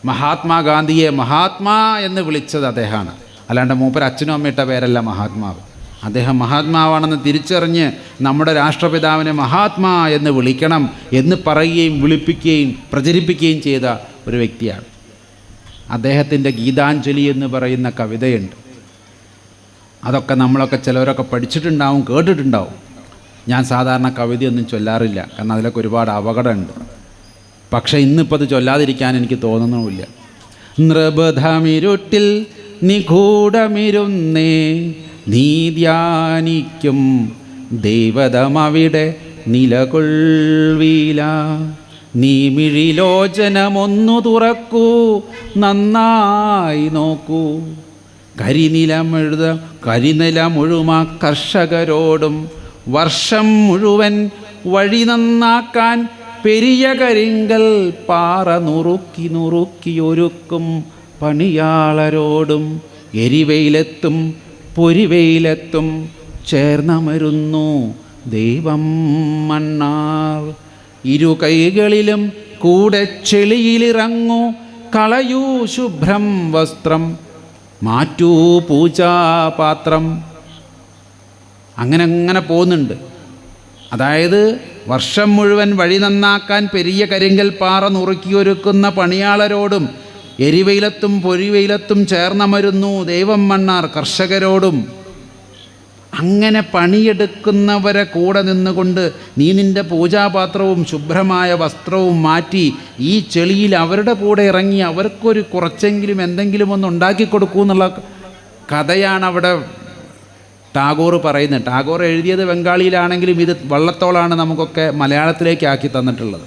മഹാത്മാഗാന്ധിയെ മഹാത്മാ എന്ന് വിളിച്ചത് അദ്ദേഹമാണ്. അല്ലാണ്ട് മൂപ്പർ അച്ഛനും അമ്മയിട്ട പേരല്ല മഹാത്മാവ്. അദ്ദേഹം മഹാത്മാവാണെന്ന് തിരിച്ചറിഞ്ഞ് നമ്മുടെ രാഷ്ട്രപിതാവിനെ മഹാത്മാ എന്ന് വിളിക്കണം എന്ന് പറയുകയും വിളിപ്പിക്കുകയും പ്രചരിപ്പിക്കുകയും ചെയ്ത ഒരു വ്യക്തിയാണ്. അദ്ദേഹത്തിന്റെ ഗീതാഞ്ജലി എന്ന് പറയുന്ന കവിതയുണ്ട്. അതൊക്കെ നമ്മളൊക്കെ ചിലവരൊക്കെ പഠിച്ചിട്ടുണ്ടാവും കേട്ടിട്ടുണ്ടാവും. ഞാൻ സാധാരണ കവിതയൊന്നും ചൊല്ലാറില്ല കാരണം അതിലൊക്കെ ഒരുപാട് അപകടമുണ്ട്. പക്ഷേ ഇന്നിപ്പോൾ അത് ചൊല്ലാതിരിക്കാൻ എനിക്ക് തോന്നുന്നുമില്ല. നൃബധമിരുട്ടിൽ നിഗൂഢമിരുന്നേ നീ ധ്യാനിക്കും ദൈവതമവിടെ നിലകൊള്ളീല നീ മിഴിലോചനമൊന്നു തുറക്കൂ നന്നായി നോക്കൂ. കരിനിലമെഴുത കരിനിലമുഴുമ കർഷകരോടും. വർഷം മുഴുവൻ വഴി നന്നാക്കാൻ പെരിയ കരിങ്കൽ പാറ നുറുക്കി നുറുക്കി ഒരുക്കും പണിയാളരോടും. എരിവയിലെത്തും പൊരിവയിലെത്തും ചേർന്നമരുന്നു ദൈവം മണ്ണാർ. ഇരു കൈകളിലും കൂടെ ചെളിയിലിറങ്ങൂ കളയൂ ശുഭ്രം വസ്ത്രം മാറ്റൂ പൂജാപാത്രം. അങ്ങനെ അങ്ങനെ പോകുന്നുണ്ട്. അതായത് വർഷം മുഴുവൻ വഴി നന്നാക്കാൻ പെരിയ കരിങ്കൽ പാറ നുറുക്കിയൊരുക്കുന്ന പണിയാളരോടും എരിവെയിലത്തും പൊരിവെയിലത്തും ചേർന്നമരുന്നു ദൈവം മണ്ണാർ കർഷകരോടും. അങ്ങനെ പണിയെടുക്കുന്നവരെ കൂടെ നിന്നുകൊണ്ട് നീ നിന്റെ പൂജാപാത്രവും ശുഭ്രമായ വസ്ത്രവും മാറ്റി ഈ ചെളിയിൽ അവരുടെ കൂടെ ഇറങ്ങി അവർക്കൊരു കുറച്ചെങ്കിലും എന്തെങ്കിലും ഒന്ന് ഉണ്ടാക്കി കൊടുക്കൂ എന്നുള്ള കഥയാണ് അവിടെ ടാഗോർ പറയുന്നത്. ടാഗോർ എഴുതിയത് ബംഗാളിയിലാണെങ്കിലും ഇത് വള്ളത്തോളാണ് നമുക്കൊക്കെ മലയാളത്തിലേക്ക് ആക്കി തന്നിട്ടുള്ളത്.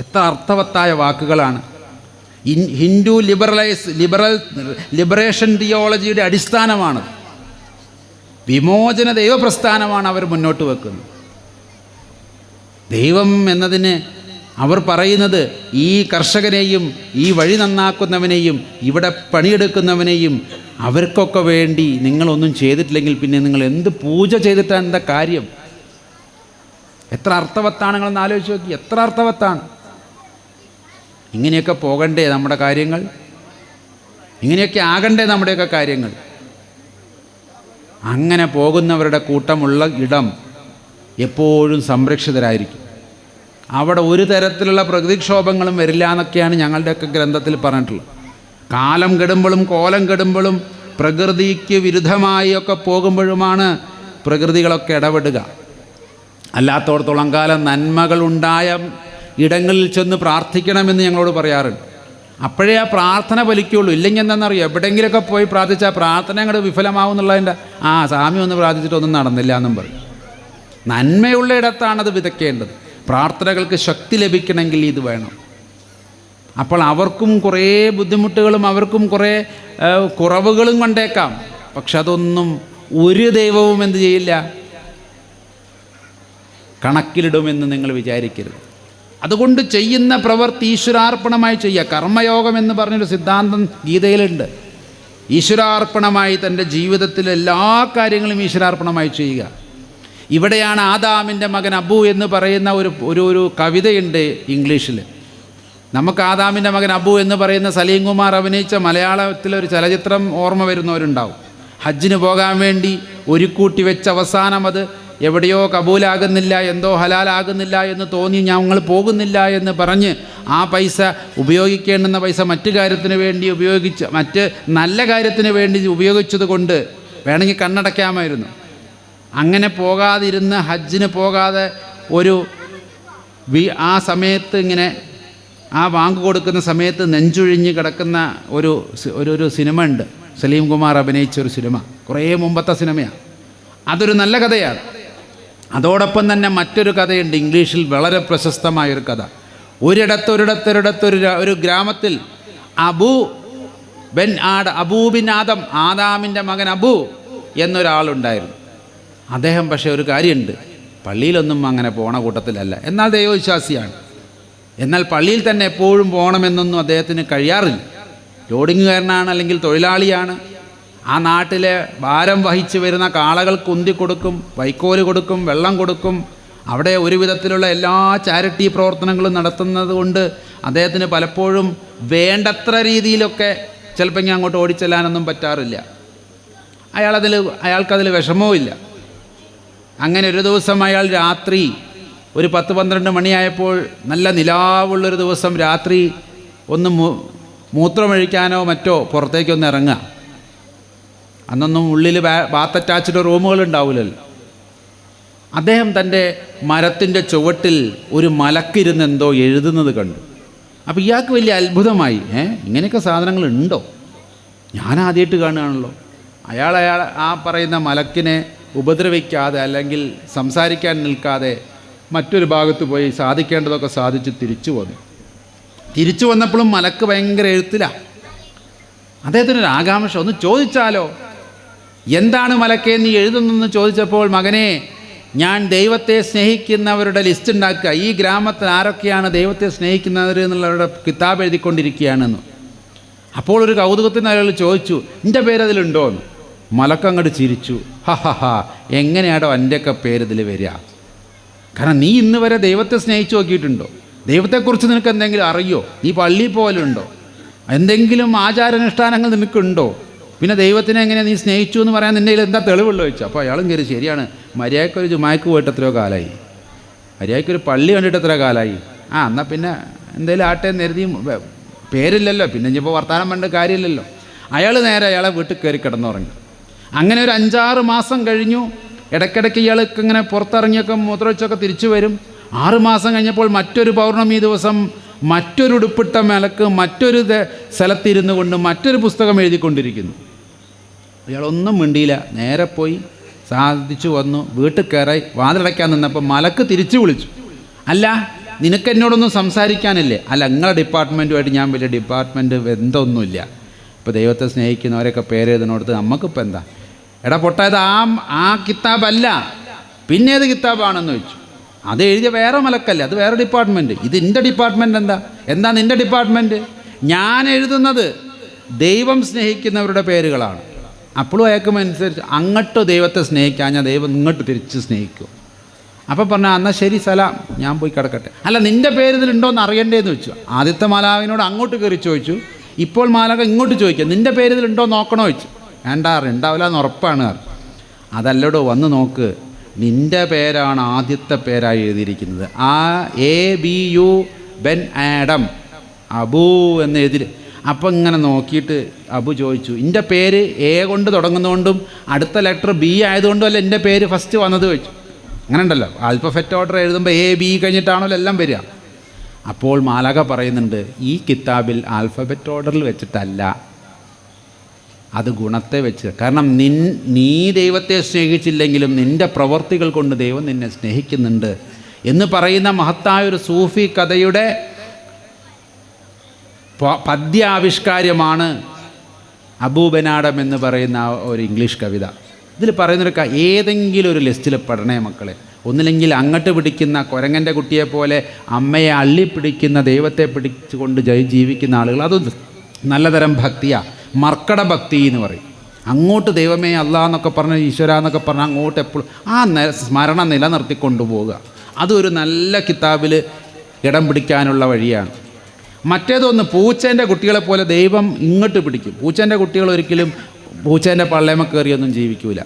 എത്ര അർത്ഥവത്തായ വാക്കുകളാണ്. ഹിന്ദു ലിബറലൈസ് ലിബറൽ ലിബറേഷൻ തിയോളജിയുടെ അടിസ്ഥാനമാണ്. വിമോചന ദൈവപ്രസ്ഥാനമാണ് അവർ മുന്നോട്ട് വെക്കുന്നത്. ദൈവം എന്നതിന് അവർ പറയുന്നത് ഈ കർഷകനെയും ഈ വഴി നന്നാക്കുന്നവനെയും ഇവിടെ പണിയെടുക്കുന്നവനെയും അവർക്കൊക്കെ വേണ്ടി നിങ്ങളൊന്നും ചെയ്തിട്ടില്ലെങ്കിൽ പിന്നെ നിങ്ങൾ എന്ത് പൂജ ചെയ്തിട്ടാണ് എന്താ കാര്യം? എത്ര അർത്ഥവത്താണ് നിങ്ങളൊന്ന് ആലോചിച്ച് നോക്കി. എത്ര അർത്ഥവത്താണ്? ഇങ്ങനെയൊക്കെ പോകണ്ടേ നമ്മുടെ കാര്യങ്ങൾ? ഇങ്ങനെയൊക്കെ ആകണ്ടേ നമ്മുടെയൊക്കെ കാര്യങ്ങൾ? അങ്ങനെ പോകുന്നവരുടെ കൂട്ടമുള്ള ഇടം എപ്പോഴും സംരക്ഷിതരായിരിക്കും. അവിടെ ഒരു തരത്തിലുള്ള പ്രകൃതിക്ഷോഭങ്ങളും വരില്ല എന്നൊക്കെയാണ് ഞങ്ങളുടെയൊക്കെ ഗ്രന്ഥത്തിൽ പറഞ്ഞിട്ടുള്ളത്. കാലം കെടുമ്പോഴും കോലം കെടുമ്പോഴും പ്രകൃതിക്ക് വിരുദ്ധമായി ഒക്കെ പോകുമ്പോഴുമാണ് പ്രകൃതികളൊക്കെ ഇടപെടുക. അല്ലാത്തോടത്തോളം കാലം നന്മകളുണ്ടായ ഇടങ്ങളിൽ ചെന്ന് പ്രാർത്ഥിക്കണമെന്ന് ഞങ്ങളോട് പറയാറുണ്ട്. അപ്പോഴേ ആ പ്രാർത്ഥന ഫലിക്കുള്ളൂ. ഇല്ലെങ്കിൽ എന്താണെന്നറിയോ? എവിടെയെങ്കിലുമൊക്കെ പോയി പ്രാർത്ഥിച്ചാൽ പ്രാർത്ഥന അങ്ങോട്ട് വിഫലമാവും എന്നുള്ളതിന്റെ ആ സ്വാമി ഒന്ന് പ്രാർത്ഥിച്ചിട്ടൊന്നും നടന്നില്ല എന്നും പറയും നന്മയുള്ള ഇടത്താണത് വിതയ്ക്കേണ്ടത്. പ്രാർത്ഥനകൾക്ക് ശക്തി ലഭിക്കണമെങ്കിൽ ഇത് വേണം. അപ്പോൾ അവർക്കും കുറേ ബുദ്ധിമുട്ടുകളും അവർക്കും കുറേ കുറവുകളും കൊണ്ടേക്കാം. പക്ഷെ അതൊന്നും ഒരു ദൈവവും എന്ത് ചെയ്യില്ല? കണക്കിലിടുമെന്ന് നിങ്ങൾ വിചാരിക്കരുത്. അതുകൊണ്ട് ചെയ്യുന്ന പ്രവൃത്തി ഈശ്വരാർപ്പണമായി ചെയ്യുക. കർമ്മയോഗം എന്ന് പറഞ്ഞൊരു സിദ്ധാന്തം ഗീതയിലുണ്ട്. ഈശ്വരാർപ്പണമായി തന്റെ ജീവിതത്തിലെ എല്ലാ കാര്യങ്ങളും ഈശ്വരാർപ്പണമായി ചെയ്യുക. ഇവിടെയാണ് ആദാമിന്റെ മകൻ അബു എന്ന് പറയുന്ന ഒരു ഒരു ഒരു കവിതയുണ്ട് ഇംഗ്ലീഷിൽ. നമുക്ക് ആദാമിന്റെ മകൻ അബു എന്ന് പറയുന്ന സലീം കുമാർ അഭിനയിച്ച മലയാളത്തിലൊരു ചലച്ചിത്രം ഓർമ്മ വരുന്നവരുണ്ടാവും. ഹജ്ജിന് പോകാൻ വേണ്ടി ഒരുക്കൂട്ടി വെച്ച അവസാനം അത് എവിടെയോ കബൂലാകുന്നില്ല എന്തോ ഹലാലാകുന്നില്ല എന്ന് തോന്നി ഞങ്ങൾ പോകുന്നില്ല എന്ന് പറഞ്ഞ് ആ പൈസ ഉപയോഗിക്കേണ്ടുന്ന പൈസ മറ്റു കാര്യത്തിന് വേണ്ടി ഉപയോഗിച്ച് മറ്റ് നല്ല കാര്യത്തിന് വേണ്ടി ഉപയോഗിച്ചത് കൊണ്ട് വേണമെങ്കിൽ കണ്ണടയ്ക്കാമായിരുന്നു. അങ്ങനെ പോകാതിരുന്ന് ഹജ്ജിന് പോകാതെ ഒരു വി ആ സമയത്ത് ഇങ്ങനെ ആ വാങ്ക് കൊടുക്കുന്ന സമയത്ത് നെഞ്ചുഴിഞ്ഞ് കിടക്കുന്ന ഒരു ഒരു ഒരു സിനിമ ഉണ്ട്. സലീം കുമാർ അഭിനയിച്ച ഒരു സിനിമ. കുറേ മുമ്പത്തെ സിനിമയാണ് അതൊരു നല്ല കഥയാണ്. അതോടൊപ്പം തന്നെ മറ്റൊരു കഥയുണ്ട്. ഇംഗ്ലീഷിൽ വളരെ പ്രശസ്തമായൊരു കഥ. ഒരിടത്ത് ഒരിടത്തൊരിടത്തൊരു ര- ഒരു ഗ്രാമത്തിൽ അബു ബെൻ ആഡ് അബൂബിൻ ആദം ആദാമിന്റെ മകൻ അബു എന്നൊരാളുണ്ടായിരുന്നു. അദ്ദേഹം പക്ഷേ ഒരു കാര്യമുണ്ട്. പള്ളിയിലൊന്നും അങ്ങനെ പോണ കൂട്ടത്തിലല്ല. എന്നാൽ ദൈവവിശ്വാസിയാണ്. എന്നാൽ പള്ളിയിൽ തന്നെ എപ്പോഴും പോകണമെന്നൊന്നും അദ്ദേഹത്തിന് കഴിയാറില്ല. ലോഡിങ്ങുകാരനാണ് അല്ലെങ്കിൽ തൊഴിലാളിയാണ്. ആ നാട്ടിലെ ഭാരം വഹിച്ചു വരുന്ന കാളകൾ കുന്തി കൊടുക്കും വൈക്കോൽ കൊടുക്കും വെള്ളം കൊടുക്കും. അവിടെ ഒരു വിധത്തിലുള്ള എല്ലാ ചാരിറ്റി പ്രവർത്തനങ്ങളും നടത്തുന്നത് കൊണ്ട് അദ്ദേഹത്തിന് പലപ്പോഴും വേണ്ടത്ര രീതിയിലൊക്കെ ചിലപ്പോൾ ഇങ്ങനെ അങ്ങോട്ട് ഓടിച്ചെല്ലാനൊന്നും പറ്റാറില്ല. അയാളതിൽ അയാൾക്കതിൽ വിഷമവുമില്ല അങ്ങനെ ഒരു ദിവസം അയാൾ രാത്രി ഒരു പത്ത് പന്ത്രണ്ട് മണിയായപ്പോൾ നല്ല നിലാവുള്ളൊരു ദിവസം രാത്രി ഒന്ന് മൂത്രമൊഴിക്കാനോ മറ്റോ പുറത്തേക്കൊന്ന് ഇറങ്ങുക. അന്നൊന്നും ഉള്ളിൽ ബാത്ത് അറ്റാച്ച്ഡ് റൂമുകൾ ഉണ്ടാവില്ലല്ലോ അദ്ദേഹം തന്റെ മരത്തിന്റെ ചുവട്ടിൽ ഒരു മലക്കിരുന്ന് എന്തോ എഴുതുന്നത് കണ്ടു. അപ്പോൾ ഇയാൾക്ക് വലിയ അത്ഭുതമായി ഏ ഇങ്ങനെയൊക്കെ സാധനങ്ങൾ ഉണ്ടോ ഞാൻ ആദ്യമായിട്ട് കാണുകയാണല്ലോ. അയാൾ അയാൾ ആ പറയുന്ന മലക്കിനെ ഉപദ്രവിക്കാതെ അല്ലെങ്കിൽ സംസാരിക്കാൻ നിൽക്കാതെ മറ്റൊരു ഭാഗത്ത് പോയി സാധിക്കേണ്ടതൊക്കെ സാധിച്ച് തിരിച്ചു വന്നു. തിരിച്ചു വന്നപ്പോഴും മലക്ക് ഭയങ്കര എഴുത്തിലാണ് അദ്ദേഹത്തിനൊരു ആകാംക്ഷ ഒന്ന് ചോദിച്ചാലോ? എന്താണ് മലക്കെ നീ എഴുതുന്നെന്ന് ചോദിച്ചപ്പോൾ മകനെ ഞാൻ ദൈവത്തെ സ്നേഹിക്കുന്നവരുടെ ലിസ്റ്റ് ഉണ്ടാക്കുക. ഈ ഗ്രാമത്തിൽ ആരൊക്കെയാണ് ദൈവത്തെ സ്നേഹിക്കുന്നവർ എന്നുള്ളവരുടെ കിതാബ് എഴുതിക്കൊണ്ടിരിക്കുകയാണെന്ന്. അപ്പോൾ ഒരു കൗതുകത്തിന് അയാൾ ചോദിച്ചു എന്റെ പേരതിലുണ്ടോ? എന്ന്. മലക്കങ്ങോട്ട് ചിരിച്ചു ഹ ഹ ഹ എങ്ങനെയാടോ എന്റെയൊക്കെ പേരതിൽ വരിക. കാരണം നീ ഇന്ന് വരെ ദൈവത്തെ സ്നേഹിച്ചു നോക്കിയിട്ടുണ്ടോ? ദൈവത്തെക്കുറിച്ച് നിനക്ക് എന്തെങ്കിലും അറിയോ? നീ പള്ളിയിൽ പോലുണ്ടോ എന്തെങ്കിലും ആചാരാനുഷ്ഠാനങ്ങൾ നിനക്കുണ്ടോ? പിന്നെ ദൈവത്തിനെ എങ്ങനെ നീ സ്നേഹിച്ചു എന്ന് പറയാൻ നിന്റെ എന്താ തെളിവുള്ളൂ ചോദിച്ചു. അപ്പോൾ അയാളും കയറി ശരിയാണ്. മര്യാദക്കൊരു ജുമായ്ക്ക് പോയിട്ട് എത്രയോ കാലമായി മര്യാദക്കൊരു പള്ളി കണ്ടിട്ട് എത്ര കാലമായി ആ എന്നാൽ പിന്നെ എന്തെങ്കിലും ആട്ടെ എന്ന് പേരില്ലല്ലോ. പിന്നെ ഇനിയിപ്പോൾ വർത്തമാനം പണ്ട് കാര്യമില്ലല്ലോ. അയാൾ നേരെ അയാളെ വീട്ടിൽ കയറി കിടന്നുറങ്ങി. അങ്ങനെ ഒരു അഞ്ചാറ് മാസം കഴിഞ്ഞു. ഇടയ്ക്കിടയ്ക്ക് ഇയാൾക്ക് ഇങ്ങനെ പുറത്തിറങ്ങിയൊക്കെ മൂത്രവെച്ചൊക്കെ തിരിച്ചു വരും. ആറ് മാസം കഴിഞ്ഞപ്പോൾ മറ്റൊരു പൗർണമി ദിവസം മറ്റൊരു ഉടുപ്പിട്ട മലക്ക് മറ്റൊരു സ്ഥലത്തിരുന്നു കൊണ്ട് മറ്റൊരു പുസ്തകം എഴുതിക്കൊണ്ടിരിക്കുന്നു. അയാളൊന്നും മിണ്ടിയില്ല. നേരെ പോയി സാധിച്ചു വന്നു. വീട്ടിൽ കയറി വാതിലടയ്ക്കാൻ നിന്നപ്പോൾ മലക്ക് തിരിച്ചു വിളിച്ചു. അല്ല നിനക്ക് എന്നോടൊന്നും സംസാരിക്കാനില്ലേ. അല്ല നിങ്ങളെ ഡിപ്പാർട്ട്മെന്റുമായിട്ട് ഞാൻ വലിയ ഡിപ്പാർട്ട്മെന്റ് ബന്ധമൊന്നുമില്ല. ഇപ്പോൾ ദൈവത്തെ സ്നേഹിക്കുന്നവരൊക്കെ പേര് എഴുതുന്നിടത്ത് നമുക്കിപ്പോൾ എന്താ? എടാ പൊട്ടായത് ആ ആ കിതാബല്ല. പിന്നേത് കിതാബാണെന്ന് ചോദിച്ചു. അത് എഴുതിയ വേറെ മലക്കല്ല അത് വേറെ ഡിപ്പാർട്ട്മെന്റ് ഇത് എന്റെ ഡിപ്പാർട്ട്മെന്റ് എന്താ? എന്താ നിന്റെ ഡിപ്പാർട്ട്മെന്റ് ഞാൻ എഴുതുന്നത് ദൈവം സ്നേഹിക്കുന്നവരുടെ പേരുകളാണ്. അപ്പോഴും അയക്കുമനുസരിച്ച് അങ്ങോട്ട് ദൈവത്തെ സ്നേഹിക്കാൻ ഞാൻ ദൈവം ഇങ്ങോട്ട് തിരിച്ച് സ്നേഹിക്കും. അപ്പോൾ പറഞ്ഞാൽ എന്നാൽ ശരി സലാം. ഞാൻ പോയി കിടക്കട്ടെ. അല്ല നിന്റെ പേര് ഇതിലുണ്ടോയെന്ന് അറിയണ്ടേന്ന് വെച്ചു ആദ്യത്തെ മാലാവിനോട് അങ്ങോട്ട് കയറി ചോദിച്ചു. ഇപ്പോൾ മാലക ഇങ്ങോട്ട് ചോദിക്കുക നിന്റെ പേര് ഇതിലുണ്ടോ നോക്കണോ? ചോദിച്ചു. വേണ്ട ഉണ്ടാവില്ല എന്ന് ഉറപ്പാണ്. അതല്ലടോ വന്ന് നോക്ക്. നിന്റെ പേരാണ് ആദ്യത്തെ പേരായി എഴുതിയിരിക്കുന്നത്. ആ A B U Ben Adhem. Abou എന്ന് എഴുതി അപ്പം ഇങ്ങനെ നോക്കിയിട്ട് അബു ചോദിച്ചു എന്റെ പേര് എ കൊണ്ട് തുടങ്ങുന്നതുകൊണ്ടും അടുത്ത ലെറ്റർ ബി ആയതുകൊണ്ടും അല്ല എന്റെ പേര് ഫസ്റ്റ് വന്നത്? ചോദിച്ചു. അങ്ങനെ ഉണ്ടല്ലോ. ആൽഫഫറ്റ് ഓർഡർ എഴുതുമ്പോൾ എ ബി കഴിഞ്ഞിട്ടാണല്ലോ എല്ലാം വരിക. അപ്പോൾ മാലക പറയുന്നുണ്ട് ഈ കിതാബിൽ ആൽഫബറ്റ് ഓർഡറിൽ വെച്ചിട്ടല്ല അത് ഗുണത്തെ വെച്ച്. കാരണം നിൻ നീ ദൈവത്തെ സ്നേഹിച്ചില്ലെങ്കിലും നിന്റെ പ്രവർത്തികൾ കൊണ്ട് ദൈവം നിന്നെ സ്നേഹിക്കുന്നുണ്ട്. എന്ന് പറയുന്ന മഹത്തായ ഒരു സൂഫി കഥയുടെ പദ്യ പദ്യാവിഷ്കാര്യമാണ് അബൂബനാടം എന്ന് പറയുന്ന ഒരു ഇംഗ്ലീഷ് കവിത. ഇതിൽ പറയുന്നൊരു ഏതെങ്കിലും ഒരു ലിസ്റ്റിൽ പെടണേ മക്കളെ. ഒന്നില്ലെങ്കിൽ അങ്ങോട്ട് പിടിക്കുന്ന കുരങ്ങന്റെ കുട്ടിയെപ്പോലെ അമ്മയെ അള്ളിപ്പിടിക്കുന്ന ദൈവത്തെ പിടിച്ചുകൊണ്ട് ജീവിക്കുന്ന ആളുകൾ. അത് നല്ലതരം ഭക്തിയാണ് മർക്കട ഭക്തി എന്ന് പറയും. അങ്ങോട്ട് ദൈവമേ അല്ല എന്നൊക്കെ പറഞ്ഞ് ഈശ്വര എന്നൊക്കെ പറഞ്ഞ് അങ്ങോട്ട് എപ്പോഴും ആ സ്മരണ നിലനിർത്തി കൊണ്ടുപോവുക അതൊരു നല്ല കിതാബിൽ ഇടം പിടിക്കാനുള്ള വഴിയാണ്. മറ്റേതൊന്ന് പൂച്ചേന്റെ കുട്ടികളെ പോലെ ദൈവം ഇങ്ങോട്ട് പിടിക്കും. പൂച്ചേന്റെ കുട്ടികൾ ഒരിക്കലും പൂച്ചേന്റെ പള്ളേമ കയറിയൊന്നും ജീവിക്കൂല.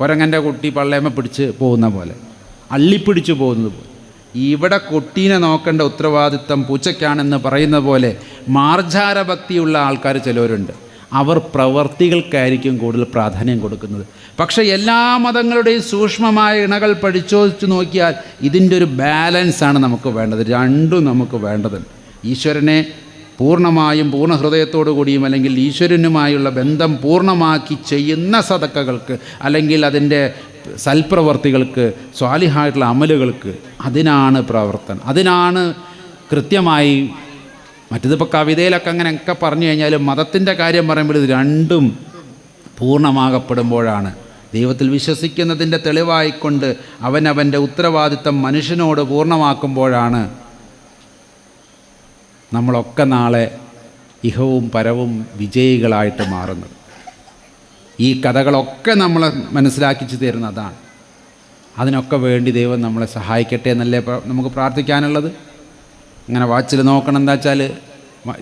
കുരങ്ങന്റെ കുട്ടി പള്ളേമ പിടിച്ച് പോകുന്ന പോലെ. അള്ളിപ്പിടിച്ചു പോകുന്നത് പോലെ. ഇവിടെ കൊട്ടീനെ നോക്കേണ്ട ഉത്തരവാദിത്തം പൂച്ചയ്ക്കാണെന്ന് പറയുന്ന പോലെ മാർജാര ഭക്തിയുള്ള ആൾക്കാർ ചിലവരുണ്ട്. അവർ പ്രവർത്തികൾക്കായിരിക്കും കൂടുതൽ പ്രാധാന്യം കൊടുക്കുന്നത്. പക്ഷേ എല്ലാ മതങ്ങളുടെയും സൂക്ഷ്മമായ ഇണകൾ പഠിച്ചോദിച്ച് നോക്കിയാൽ ഇതിന്റെ ഒരു ബാലൻസാണ് നമുക്ക് വേണ്ടത്. രണ്ടും നമുക്ക് വേണ്ടതുണ്ട്. ഈശ്വരനെ പൂർണമായും പൂർണ ഹൃദയത്തോടു കൂടിയും അല്ലെങ്കിൽ ഈശ്വരനുമായുള്ള ബന്ധം പൂർണമാക്കി ചെയ്യുന്ന സതക്കകൾക്ക് അല്ലെങ്കിൽ അതിന്റെ സൽപ്രവർത്തികൾക്ക് സ്വാലിഹായിട്ടുള്ള അമലുകൾക്ക് അതിനാണ് പ്രവർത്തനം. അതിനാണ് കൃത്യമായി മറ്റിതിപ്പോൾ കവിതയിലൊക്കെ അങ്ങനെയൊക്കെ പറഞ്ഞു കഴിഞ്ഞാൽ മതത്തിന്റെ കാര്യം പറയുമ്പോൾ ഇത് രണ്ടും പൂർണമാകപ്പെടുമ്പോഴാണ്. ദൈവത്തിൽ വിശ്വസിക്കുന്നതിന്റെ തെളിവായിക്കൊണ്ട് അവനവന്റെ ഉത്തരവാദിത്തം മനുഷ്യനോട് പൂർണമാക്കുമ്പോഴാണ് നമ്മളൊക്കെ നാളെ ഇഹവും പരവും വിജയികളായിട്ട് മാറുന്നത്. ഈ കഥകളൊക്കെ നമ്മളെ മനസ്സിലാക്കിച്ചു തരുന്ന അതാണ് അതിനൊക്കെ വേണ്ടി ദൈവം നമ്മളെ സഹായിക്കട്ടെ എന്നല്ലേ നമുക്ക് പ്രാർത്ഥിക്കാനുള്ളത്. അങ്ങനെ വാച്ചിൽ നോക്കണം എന്താ വെച്ചാൽ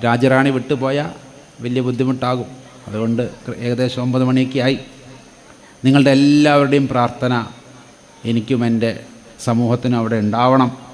രാജറാണി വിട്ടുപോയാൽ വലിയ ബുദ്ധിമുട്ടാകും. അതുകൊണ്ട് ഏകദേശം ഒമ്പത് മണിയൊക്കെ ആയി. നിങ്ങളുടെ എല്ലാവരുടെയും പ്രാർത്ഥന എനിക്കും എന്റെ സമൂഹത്തിനും അവിടെ ഉണ്ടാവണം.